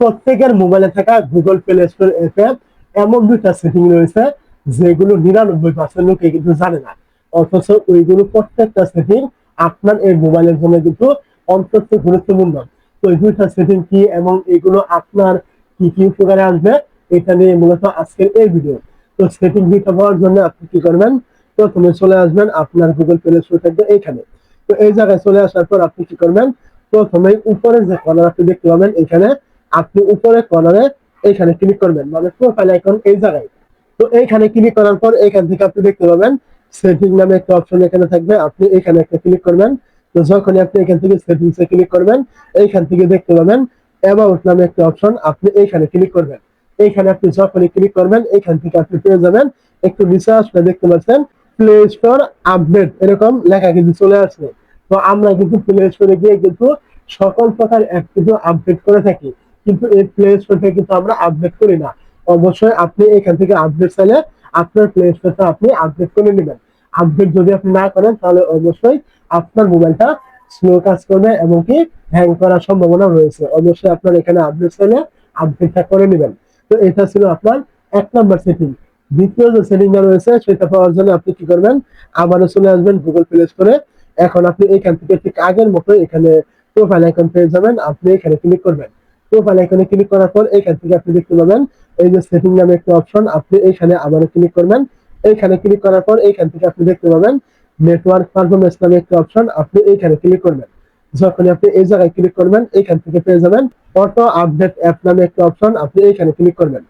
প্রত্যেকের মোবাইলে থাকা গুগল প্লে স্টোর অ্যাপে এমন দুইটা সেটিং রয়েছে যেগুলো নিরানব্বই পার্সেন্ট লোকে কিন্তু জানে না। অথচ ওইগুলো প্রত্যেকটা সেটিং আপনার এই মোবাইলের জন্য কিন্তু অন্তত গুরুত্বপূর্ণ। তো এই দুইটা সেটিং কি এবং এগুলো আপনার কি কি উপকারে আসবে, এটা নিয়ে মূলত আজকের এই ভিডিও তো সেটিং দুইটা পাওয়ার জন্য আপনি কি করবেন? প্রথমে চলে আসবেন আপনার গুগল প্লে স্টোর থাকবে এইখানে তো এই জায়গায় চলে আসার পর আপনি কি করবেন? প্রথমে উপরে যে কর্নার আপনি দেখতে পাবেন, এখানে আপনি উপরে কর্নারে এইখানে ক্লিক করবেন মানে প্রোফাইল আইকন এই জায়গায়। তো এইখানে ক্লিক করার পর এইখান থেকে আপনি দেখতে পাবেন সেটিং নামে একটা অপশন এখানে থাকবে, আপনি এখানে একটা ক্লিক করবেন। তো যখন আপনি এখান থেকে সেটিংস ক্লিক করবেন, এইখান থেকে দেখতে পাবেন অ্যাবাউট নামে একটা অপশন আপনি এইখানে ক্লিক করবেন। এইখানে আপনি যখনই ক্লিক করবেন, এইখান থেকে আপনি পেয়ে যাবেন একটু নিচে আসলে দেখতে পাচ্ছেন প্লে স্টোর আপডেট এরকম লেখা কিন্তু চলে আসবে তো আমরা কিন্তু প্লে স্টোরে গিয়ে কিন্তু সকল প্রকার অ্যাপ কিন্তু আপডেট করে থাকি। কিন্তু এই প্লে স্টোর থেকে কিন্তু আমরা আপডেট করি না। অবশ্যই আপনি এখান থেকে আপডেট চাইলে আপনার প্লে স্টোরটা আপনি আপডেট করে নেবেন। আপডেট যদি আপনি না করেন, তাহলে অবশ্যই আপনার মোবাইলটা স্লো কাজ করবে এবং কি হ্যাং করার সম্ভাবনা রয়েছে। অবশ্যই আপনার এখানে আপডেট চাইলে আপডেটটা করে নেবেন। তো এটা ছিল আপনার এক নম্বর সেটিং দ্বিতীয় যে সেটিংটা রয়েছে, সেটা পাওয়ার জন্য আপনি কি করবেন? আবারও চলে আসবেন গুগল প্লে স্টোরে এখন আপনি এখান থেকে ঠিক আগের মতো এখানে প্রোফাইল আইকন পেয়ে যাবেন। আপনি এখানে ক্লিক করবেন। প্রোফাইল আইকনে ক্লিক করার পর এখান থেকে আপনি দেখতে পাবেন, এই যে সেটিং নামে একটা অপশন আপনি এইখানে আবারও ক্লিক করবেন। এইখানে ক্লিক করার পর এইখান থেকে আপনি দেখতে পাবেন নেটওয়ার্ক পারফরমেন্স নামে একটা অপশন আপনি এইখানে ক্লিক করবেন। যখন আপনি এই জায়গায় ক্লিক করবেন, এইখান থেকে পেয়ে যাবেন অটো আপডেট অ্যাপ নামে একটা অপশন আপনি এইখানে ক্লিক করবেন।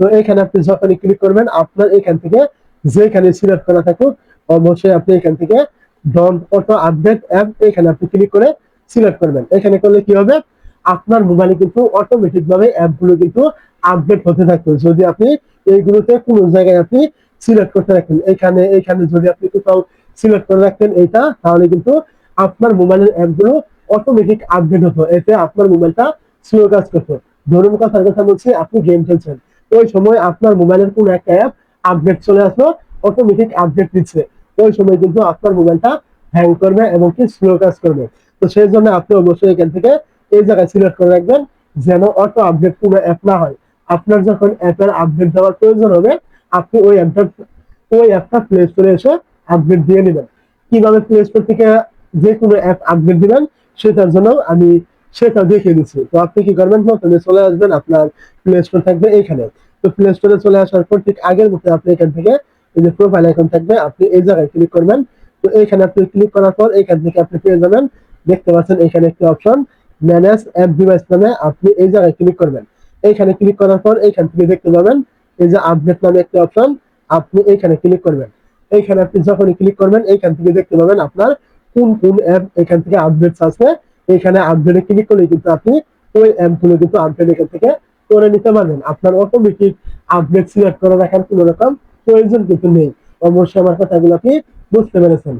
তো এইখানে আপনি যখনই ক্লিক করবেন, আপনার এখান থেকে যেখানে সিলেক্ট করা থাকুক, অবশ্যই আপনি এখান থেকে ডন অটো আপডেট অ্যাপ এখানে আপনি ক্লিক করে সিলেক্ট করবেন। এখানে করলে কি হবে? আপনার মোবাইলে কিন্তু অটোমেটিক ভাবে অ্যাপগুলো কিন্তু আপডেট হতে থাকবে যদি আপনি এইগুলোতে কোনো জায়গায় আপনি সিলেক্ট করতে রাখেন এখানে এখানে যদি আপনি কোথাও সিলেক্ট করে রাখেন এটা তাহলে কিন্তু আপনার মোবাইলের অ্যাপগুলো অটোমেটিক আপডেট হতো। এতে আপনার মোবাইলটা স্লো কাজ করতো। ধরুন কথার কথা বলছি, আপনি গেম খেলছেন। ওই সময় আপনার মোবাইলের কোনো একটা অ্যাপ আপডেট চলে আসলো অটোমেটিক আপডেট দিচ্ছে। ওই সময় কিন্তু আপনার মোবাইলটা হ্যাং করবে এবং কি স্লো কাজ করবে। তো সেই জন্য আপনি অবশ্যই এখান থেকে এই জায়গায় সিলেক্ট করে রাখবেন যেন অটো আপডেট কোনো অ্যাপ না হয়। আপনার যখন অ্যাপের আপডেট দেওয়ার প্রয়োজন হবে, আপনি ওই অ্যাপটা ওই অ্যাপটা প্লে স্টোরে এসে আপডেট দিয়ে নেবেন। কীভাবে প্লে স্টোর থেকে যে কোনো অ্যাপ আপডেট দিবেন, সেটার জন্য আমি সেটা দেখিয়ে দিচ্ছি। তো আপনি কি করবেন? প্রথমে চলে আসবেন আপনার প্লে স্টোর থাকবে এইখানে তো প্লে স্টোরে চলে আসার পর ঠিক আগের মতো আপনি এখান থেকে এই যে প্রোফাইল আইকন থাকবে, আপনি এই জায়গায় ক্লিক করবেন। তো এইখানে আপনি ক্লিক করার পর এখান থেকে আপনি পেয়ে যাবেন। দেখতে পাচ্ছেন এখানে একটি অপশন ম্যানেজ অ্যাপ ডিভাইস নামে আপনি এই জায়গায় ক্লিক করবেন। এইখানে ক্লিক করার পর এইখান থেকে দেখতে পাবেন, এই যে আপডেট নামে একটি অপশন আপনি এইখানে ক্লিক করবেন। এইখানে আপনি যখনই ক্লিক করবেন, এইখান থেকে দেখতে পাবেন আপনার কোন কোন অ্যাপ এখান থেকে আপডেটস আছে এখানে আপডেটে ক্লিক করলে কিন্তু আপনি ওই অ্যাপগুলো কিন্তু আপডেট এখান থেকে করে নিতে পারবেন। আপনার অটোমেটিক আপডেট সিলেক্ট করে রাখার কোনো রকম প্রয়োজন কিন্তু নেই। অবশ্যই আমার কথাগুলো আপনি বুঝতে পেরেছেন।